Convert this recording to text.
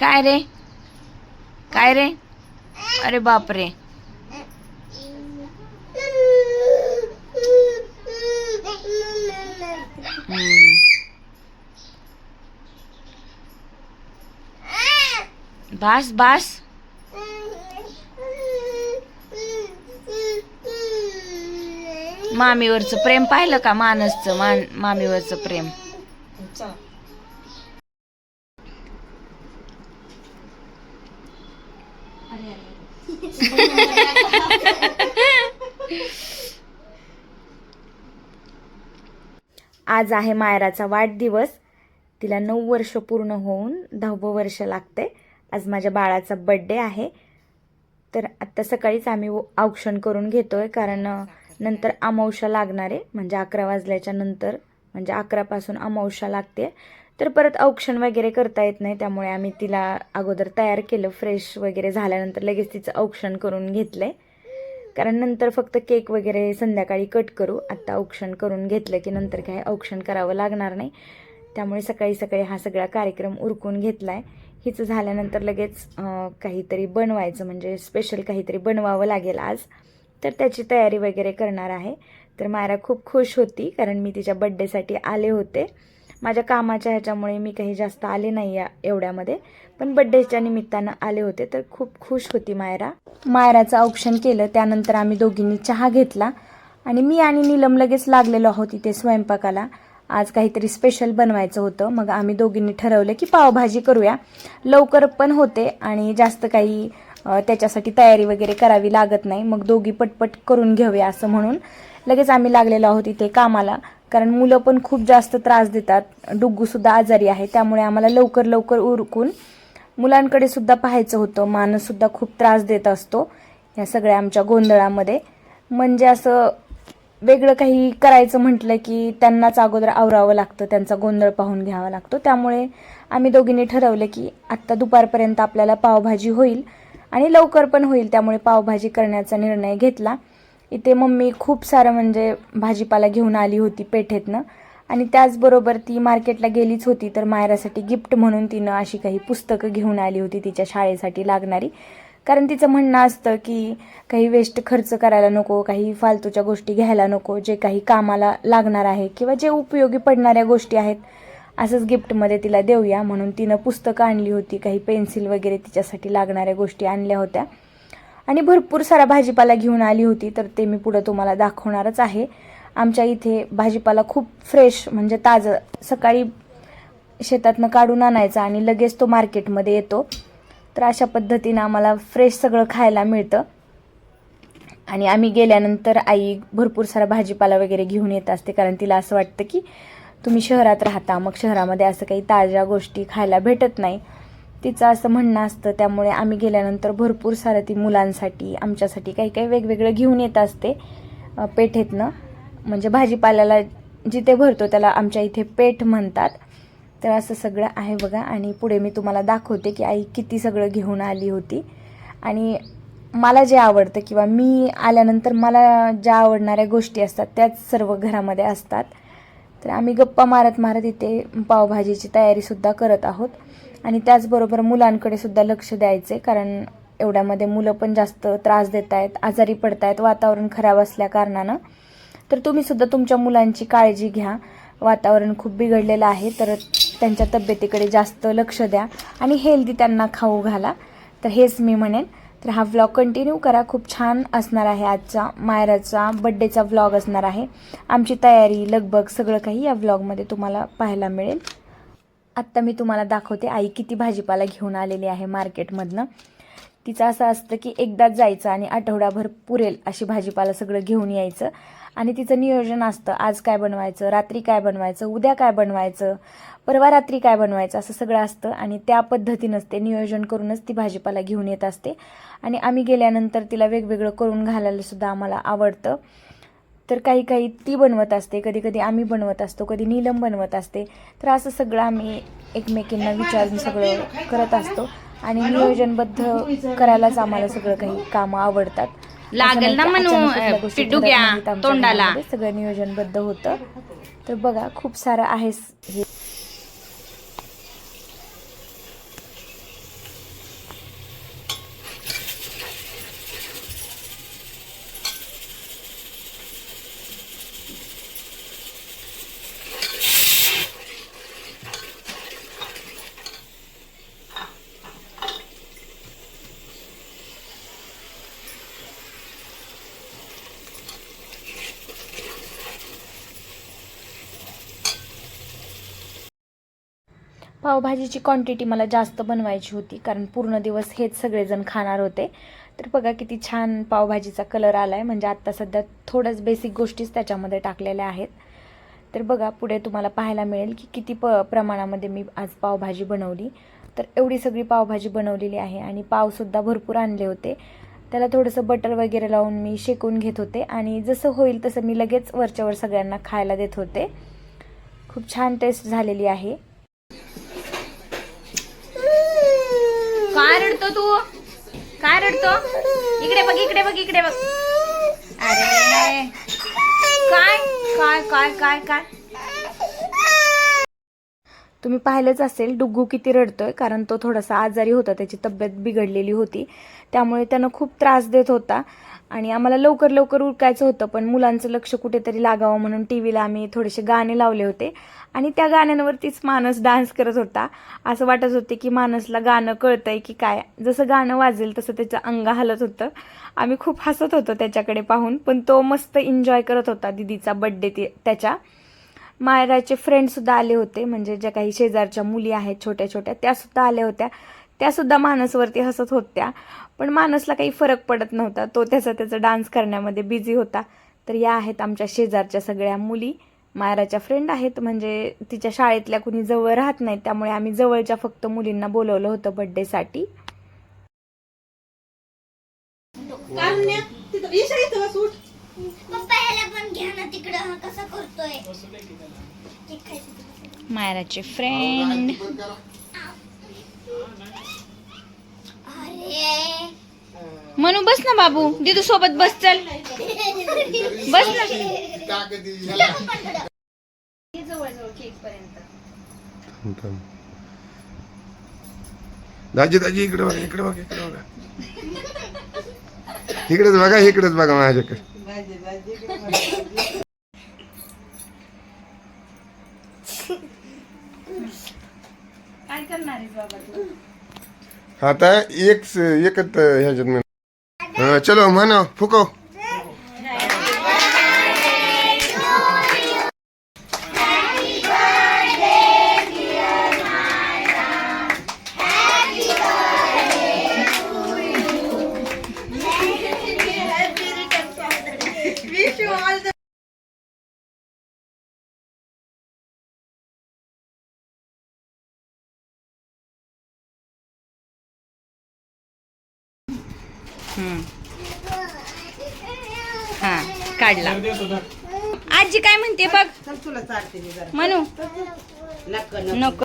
काय रे? काय रे? अरे बापरे. बास बास. मामीवरचं प्रेम पाहिलं का मानसचं? मान मामीवरचं प्रेम? आज आहे मायराचा वाढदिवस. तिला नऊ वर्ष पूर्ण होऊन दहावं वर्ष लागते. आज माझ्या बाळाचा बड्डे आहे. तर आत्ता सकाळीच आम्ही औक्षण करून घेतोय. कारण नंतर अमावस्या लागणार आहे. म्हणजे अकरा वाजल्याच्या नंतर म्हणजे अकरापासून अमावस्या लागते. तर परत औक्षण वगैरे करता येत नाही त्यामुळे आम्ही तिला अगोदर तयार केलं. फ्रेश वगैरे झाल्यानंतर लगेच तिचं औक्षण करून घेतलंय. कारण नंतर फक्त केक वगैरे संध्याकाळी कट करू. आत्ता औक्षण करून घेतलं की नंतर काय औक्षण करावं लागणार नाही. त्यामुळे सकाळी सकाळी हा सगळा कार्यक्रम उरकून घेतला आहे हिचं झाल्यानंतर लगेच काहीतरी बनवायचं म्हणजे स्पेशल काहीतरी बनवावं लागेल आज. तर त्याची तयारी वगैरे करणार आहे. तर मायरा खूप खुश होती कारण मी तिच्या बड्डेसाठी आले होते. माझ्या कामाच्या ह्याच्यामुळे मी काही जास्त आले नाही या एवढ्यामध्ये. पण बड्डेच्या निमित्तानं आले होते तर खूप खुश होती मायरा. मायराचं औक्षण केलं त्यानंतर आम्ही दोघींनी चहा घेतला. आणि मी आणि नीलम लगेच लागलेलो आहोत इथे स्वयंपाकाला. आज काहीतरी स्पेशल बनवायचं होतं. मग आम्ही दोघींनी ठरवलं की पावभाजी करूया. लवकर पण होते आणि जास्त काही त्याच्यासाठी तयारी वगैरे करावी लागत नाही. मग दोघी पटपट करून घेऊया असं म्हणून. लगेच आम्ही लागलेलो आहोत इथे कामाला. कारण मुलं पण खूप जास्त त्रास देतात. डुग्गूसुद्धा आजारी आहे. त्यामुळे आम्हाला लवकर लवकर उरकून मुलांकडे सुद्धा पाहायचं होतं. मानससुद्धा खूप त्रास देत असतो या सगळ्या आमच्या गोंधळामध्ये. म्हणजे असं वेगळं काही करायचं म्हटलं की त्यांनाच अगोदर आवरावं लागतं. त्यांचा गोंधळ पाहून घ्यावा लागतो. त्यामुळे आम्ही दोघींनी ठरवलं की आत्ता दुपारपर्यंत आपल्याला पावभाजी होईल आणि लवकर पण होईल. त्यामुळे पावभाजी करण्याचा निर्णय घेतला. इथे मम्मी खूप सारं म्हणजे भाजीपाला घेऊन आली होती पेठेतनं. आणि त्याचबरोबर ती मार्केटला गेलीच होती तर मायरासाठी गिफ्ट म्हणून तिनं अशी काही पुस्तकं घेऊन आली होती तिच्या शाळेसाठी लागणारी. कारण तिचं म्हणणं असतं की काही वेस्ट खर्च करायला नको काही फालतूच्या गोष्टी घ्यायला नको जे काही कामाला लागणार आहे किंवा जे उपयोगी पडणाऱ्या गोष्टी आहेत असंच गिफ्टमध्ये तिला देऊया म्हणून तिनं पुस्तकं आणली होती काही पेन्सिल वगैरे तिच्यासाठी लागणाऱ्या गोष्टी आणल्या होत्या. आणि भरपूर सारा भाजीपाला घेऊन आली होती तर ते मी पुढं तुम्हाला दाखवणारच आहे. आमच्या इथे भाजीपाला खूप फ्रेश म्हणजे ताजं. सकाळी शेतातनं काढून आणायचा आणि लगेच तो मार्केटमध्ये येतो. तर अशा पद्धतीनं आम्हाला फ्रेश सगळं खायला मिळतं. आणि आम्ही गेल्यानंतर आई भरपूर सारा भाजीपाला वगैरे घेऊन येत असते कारण तिला असं वाटतं की तुम्ही शहरात राहता मग शहरामध्ये असं काही ताज्या गोष्टी खायला भेटत नाही. तिचं असं म्हणणं असतं त्यामुळे आम्ही गेल्यानंतर भरपूर सारं ती मुलांसाठी आमच्यासाठी काही काही वेगवेगळं घेऊन येत असते पेठेतनं. म्हणजे भाजीपाल्याला जिथे भरतो त्याला आमच्या इथे पेठ म्हणतात. तर असं सगळं आहे बघा. आणि पुढे मी तुम्हाला दाखवते की आई किती सगळं घेऊन आली होती. आणि मला जे आवडतं किंवा मी आल्यानंतर मला ज्या आवडणाऱ्या गोष्टी असतात त्याच सर्व घरामध्ये असतात. तर आम्ही गप्पा मारत मारत इथे पावभाजीची तयारीसुद्धा करत आहोत. आणि त्याचबरोबर मुलांकडे सुद्धा लक्ष द्यायचे कारण एवढ्यामध्ये मुलं पण जास्त त्रास देत आहेत आजारी पडत आहेत वातावरण खराब असल्या कारणानं. तर तुम्हीसुद्धा तुमच्या मुलांची काळजी घ्या. वातावरण खूप बिघडलेलं आहे तर त्यांच्या तब्येतीकडे जास्त लक्ष द्या आणि हेल्दी त्यांना खाऊ घाला. तर हेच मी म्हणेन. तर हा व्लॉग कंटिन्यू करा. खूप छान असणार आहे आजचा मायराचा बड्डेचा व्लॉग असणार आहे. आमची तयारी लगबग सगळं काही या व्लॉगमध्ये तुम्हाला पाहायला मिळेल. आत्ता मी तुम्हाला दाखवते आई किती भाजीपाला घेऊन आलेली आहे मार्केटमधनं तिचं असं असतं की एकदाच जायचं आणि आठवडाभर पुरेल अशी भाजीपाला सगळं घेऊन यायचं. आणि तिचं नियोजन असतं. आज काय बनवायचं? रात्री काय बनवायचं? उद्या काय बनवायचं? परवा रात्री काय बनवायचं? असं सगळं असतं. आणि त्या पद्धतीनंच ते नियोजन करूनच ती भाजीपाला घेऊन येत असते. आणि आम्ही गेल्यानंतर तिला वेगवेगळं करून घालायला सुद्धा आम्हाला आवडतं. तर काही काही ती बनवत असते. कधी कधी आम्ही बनवत असतो. कधी नीलम बनवत असते. तर असं सगळं आम्ही एकमेकींना विचारून सगळं करत असतो. आणि नियोजनबद्ध करायलाच आम्हाला सगळं काही कामं आवडतात. लागेल ना असं नाही की म्हणू, अचानक कुठल्या अ, गोष्टी पिड्डू घडत घ्या, तोंडाला. सगळं नियोजनबद्ध होतं तर बघा खूप सारं आहे हे पावभाजीची क्वांटिटी मला जास्त बनवायची होती कारण पूर्ण दिवस हेच सगळेजण खाणार होते. तर बघा किती छान पावभाजीचा कलर आला आहे म्हणजे आत्ता सध्या थोड्याच बेसिक गोष्टीच त्याच्यामध्ये टाकलेल्या आहेत. तर बघा पुढे तुम्हाला पाहायला मिळेल की किती प प्रमाणामध्ये मी आज पावभाजी बनवली. तर एवढी सगळी पावभाजी बनवलेली आहे आणि पावसुद्धा भरपूर आणले होते. त्याला थोडंसं बटर वगैरे लावून मी शेकून घेत होते आणि जसं होईल तसं मी लगेच वरच्यावर सगळ्यांना खायला देत होते. खूप छान टेस्ट झालेली आहे. काय रडतो तू? काय रडतो? इकडे बघ इकडे बघ इकडे बघ. अरे काय काय काय काय काय? तुम्ही पाहिलंच असेल डुग्गू किती रडतोय कारण तो थोडासा आजारी होता त्याची तब्येत बिघडलेली होती. त्यामुळे त्यानं खूप त्रास देत होता. आणि आम्हाला लवकर लवकर उरकायचं होतं पण मुलांचं लक्ष कुठेतरी लागावं म्हणून टी व्हीला आम्ही थोडेसे गाणे लावले होते. आणि त्या गाण्यांवरतीच मानस डान्स करत होता. असं वाटत होते की मानसला गाणं कळतंय की काय. जसं गाणं वाजेल तसं त्याचं अंग हलत होतं. आम्ही खूप हसत होतो त्याच्याकडे पाहून पण तो मस्त एन्जॉय करत होता दिदीचा बड्डे त्याच्या. मायराचे फ्रेंडसुद्धा आले होते म्हणजे ज्या काही शेजारच्या मुली आहेत छोट्या छोट्या त्यासुद्धा आल्या होत्या. त्यासुद्धा मानसवरती हसत होत्या. पण मानसला काही फरक पडत नव्हता. तो त्याचा त्याचा डान्स करण्यामध्ये बिझी होता. तर या आहेत आमच्या शेजारच्या सगळ्या मुली. मायराच्या फ्रेंड आहेत. म्हणजे तिच्या शाळेतल्या कुणी जवळ राहत नाहीत. त्यामुळे आम्ही जवळच्या फक्त मुलींना बोलवलं होतं बड्डेसाठी. मायराचे फ्रेंड म्हणू बस ना बाबू. दिदू सोबत बस चल. बस ना. दाजी दाजी इकडे बघा इकडे बघा इकडे बघा. इकडेच बघा इकडेच बघा माझ्याकडे. काय करणार बाबा तू? आता एक एकच ह्याच्यात चलो म्हणा फुको हा काढला आजी काय म्हणते बघ तुला चालते म्हणू नको नको